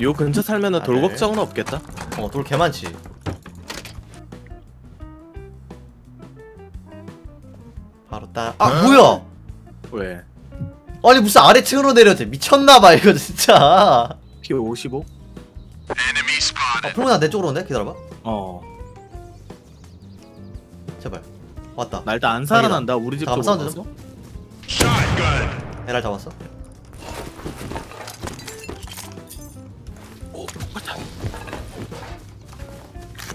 요 근처 살면은 돌 아, 네. 걱정은 없겠다. 어, 돌 개 많지. 바로 딱. 아, 뭐야? 왜? 아니 무슨 아래층으로 내려대 미쳤나봐 이거 진짜. 피 55? 아, 프로나 내 쪽으로 오네. 기다려봐. 어. 제발. 왔다. 나 일단 안 살아난다. 우리 집 잠깐 쪽으로 사운드 가서. 에랄 잡았어.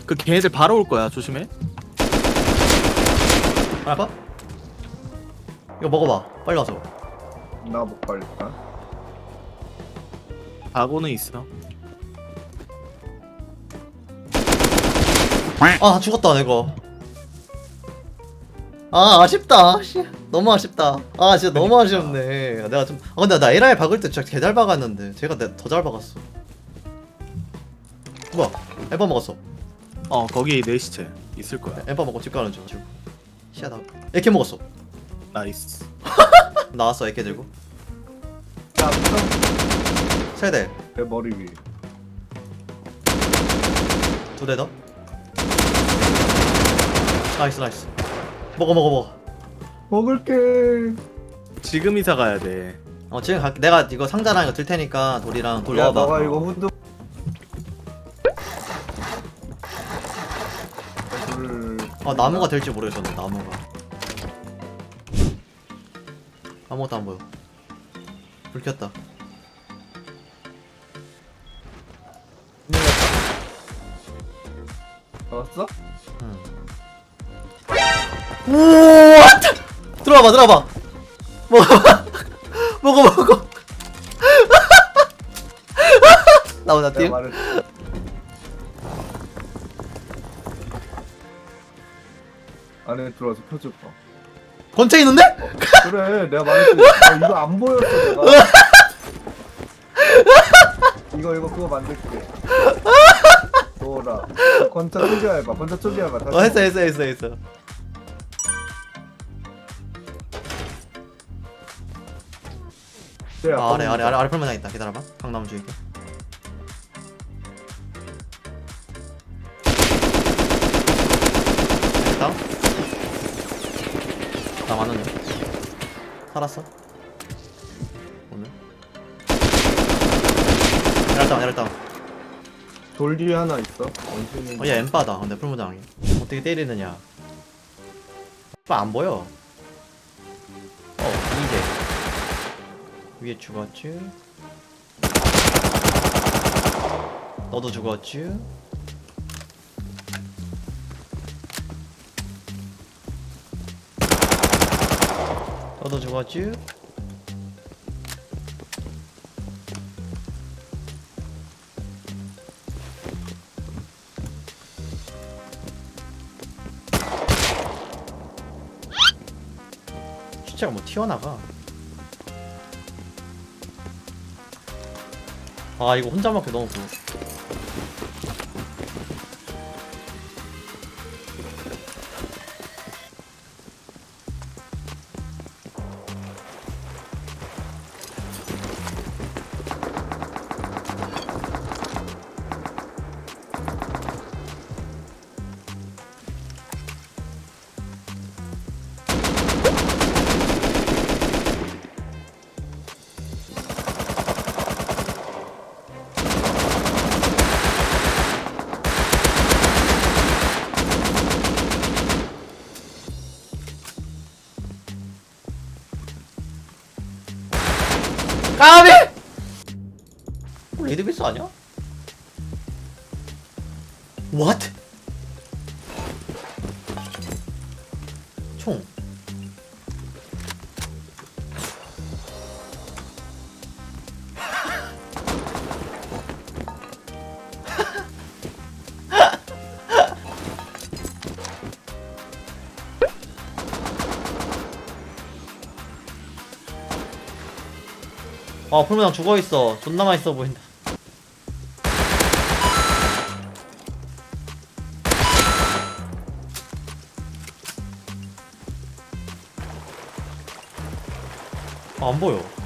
그 걔네들 바로 올 거야. 조심해. 하나 봐. 이거 먹어봐. 빨리 와서. 나 못 걸릴까? 가고는 있어. 아 죽었다 내가. 아 아쉽다. 씨, 너무 아쉽다. 아 진짜 너무 아쉽네. 내가 좀. 아 근데 나 에랄 박을 때 진짜 개잘 박았는데 제가 더 잘 박았어. 뭐야? 엠바 먹었어. 어, 거기 내 시체 있을 거야. 엠바 먹고 집 가는 중. 지금. 시야다. 에케 먹었어. 나이스. 나왔어 에케 들고. 야, 무슨 세대. 내 머리 위. 두 대 더. 나이스 나이스. 먹어 먹어 먹어. 먹을게. 지금 이사 가야 돼. 어 지금 가, 내가 이거 상자랑 이거 들 테니까 돌이랑 돌 야, 넣어봐. 너가 이거 후드. 아 나무가 될지 모르겠었네 나무가. 아무것도 안 보여. 불 켰다. 나왔어? 응. 우와! 들어와봐 들어와봐. 먹어봐. 먹어 먹어. 나오나 내가 뛰어? 안에 들어와서 펴줄 거. 번째 있는데? 그래, 내가 말했지. 아, 이거 안 보였어, 내가. 이거 이거 그거 만들게. 뭐라. 건차 초기화해봐. 건차 초기화해봐. 다시. 어 했어 했어 했어 했어. 그래, 아, 아래 아래 아래 아래 풀만 있다. 기다려봐. 강나무 주의게. 다음. 나 맞는데. 살았어. 오늘. 내렸다 내렸다. 돌 뒤에 하나 있어. 원숭이. 어, 얘 엠빠다. 근데 풀무장이. 어떻게 때리느냐. 오빠 안 보여. 어, 이제. 위에 죽었지. 너도 죽었지. 너도 죽었지. 시체가 뭐 튀어나가. 아 이거 혼자 먹기 너무 그. 까비! 어, 레드비스 아니야? What? 총 아 풀무장 죽어있어. 존나 맛있어 보인다. 아, 안 보여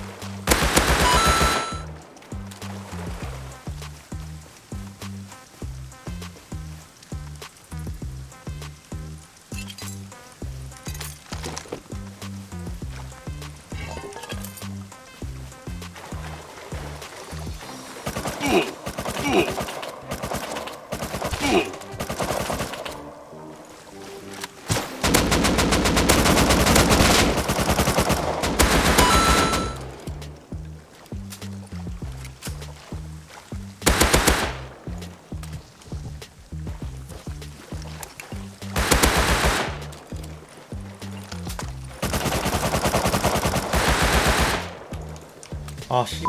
아 씨.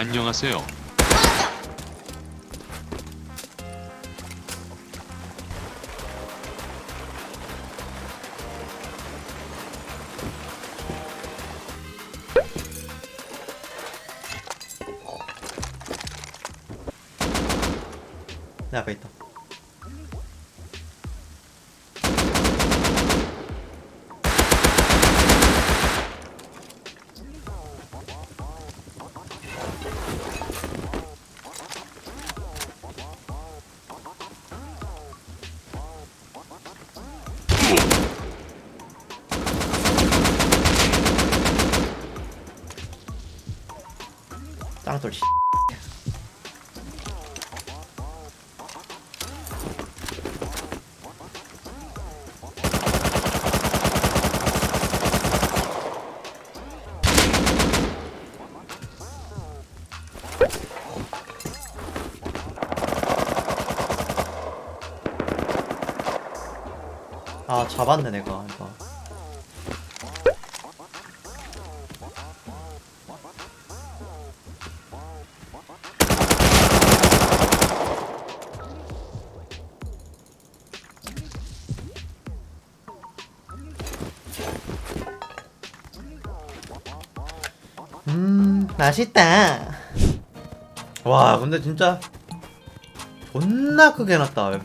안녕하세요. 내 앞에 있다. 돌 씨. 아 잡았네 내가 이거 맛있다 와 근데 진짜 존나 크게 해놨다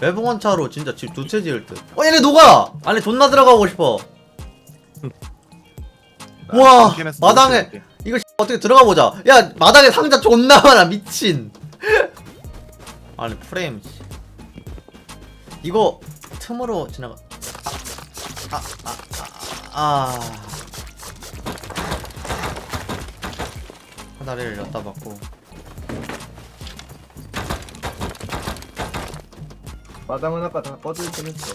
외부원차로 진짜 집 두 채 지을 듯. 어 얘네 녹아! 안에 존나 들어가고 싶어. 와. 마당에 이거 어떻게 들어가 보자. 야 마당에 상자 존나 많아 미친. 아니 프레임. 씨. 이거 틈으로 지나가. 아, 아, 아, 아, 아. 하나를 엿다 받고. 마당은 아까 다 꺼질 뻔했어.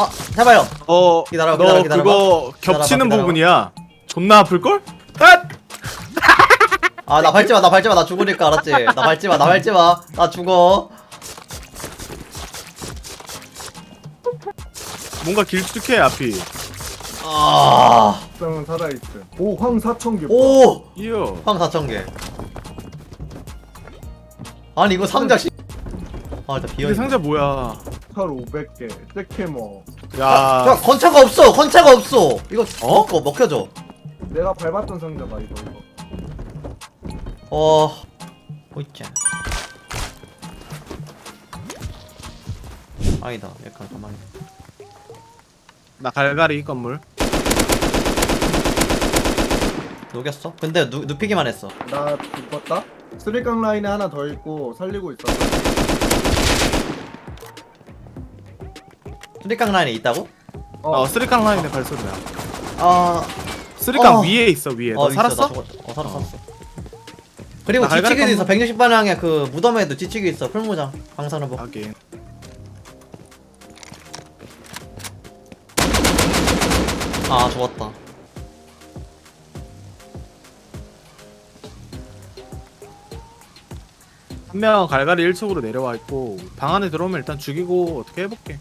아 해봐요. 어, 기다려봐, 너 기다려, 기다려봐. 그거 기다려봐, 겹치는 기다려봐. 부분이야. 존나 아플 걸? 아! 아나 밟지마 나 밟지마 나 죽으니까 알았지 나 밟지마 나 밟지마 나 죽어 뭔가 길쭉해 앞이. 아오황 상은 살아있음. 오, 황 4천 개. 이요. 4천 개 아니 이거 상자 씨. 아 일단 이게 비어있네 상자 뭐야? 철 500개. 세케머. 야, 야 건차가 없어 건차가 없어 이거 어? 먹고 먹혀줘 내가 밟았던 상자가 이거 이거. 어 보이자 아니다 약간 가만히 나 갈갈이 건물. 녹였어? 근데 누, 눕히기만 했어 나 죽었다. 쓰리깡 라인에 하나 더 있고 살리고 있었어. 수리깡 라인에 있다고? 어, 어, 쓰리깡 라인에 발소리야. 아 쓰리깡 어. 위에 있어 위에. 너 어, 있어, 살았어? 나 죽었- 어 살았어 살았어 그리고 나 갈갈이 지치기도 있어 건- 160방향에 그 무덤에도 지치기 있어 풀무장 방사능복 하긴. 아 좋았다 한 명 갈갈이 1층으로 내려와 있고 방 안에 들어오면 일단 죽이고 어떻게 해볼게.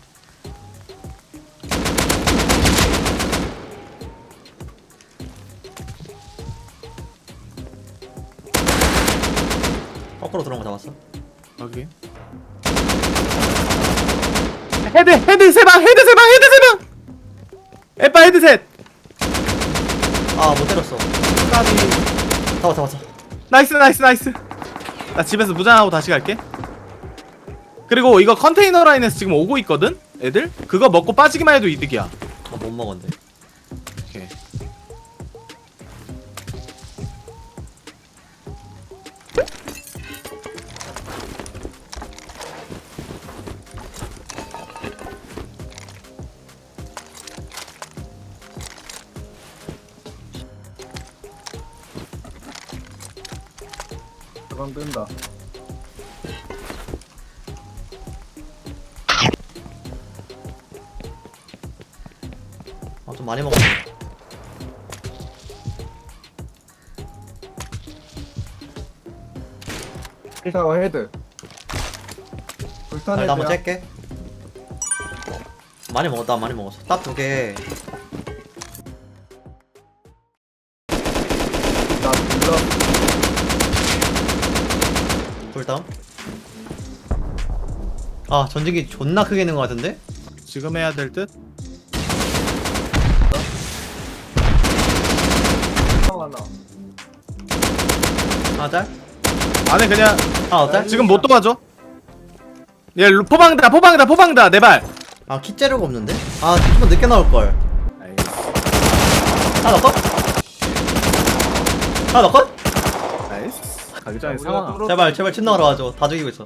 거꾸로 들어온 거 잡았어 여기. 헤드 헤드 세방 헤드 세방 헤드 세방. 에빠 헤드 셋. 아 못 때렸어 까비. 잡아 잡았어 나이스 나이스 나이스. 나 집에서 무장하고 다시 갈게. 그리고 이거 컨테이너 라인에서 지금 오고 있거든? 애들? 그거 먹고 빠지기만 해도 이득이야. 아, 못 먹었네 주방 뜬다. 아 좀 많이 먹었네 힐타워 헤드. 불탄 나 한번. 찰게 많이 먹었다 많이 먹었어 딱 두개 쿨다운 아 전진기 존나 크게 있는 것 같은데? 지금 해야 될 듯? 하나. 하나 짤? 안에 그냥 하나 짤? 지금 못 도와줘 얘 루- 포방다 포방다 포방다 내발 아 키 재료가 없는데? 아 조금 늦게 나올걸 하나 더 컷? 하나 더 컷? 나이스 가기 전에 우리가 상황. 제발 제발 침 나오러 와줘 다 죽이고 있어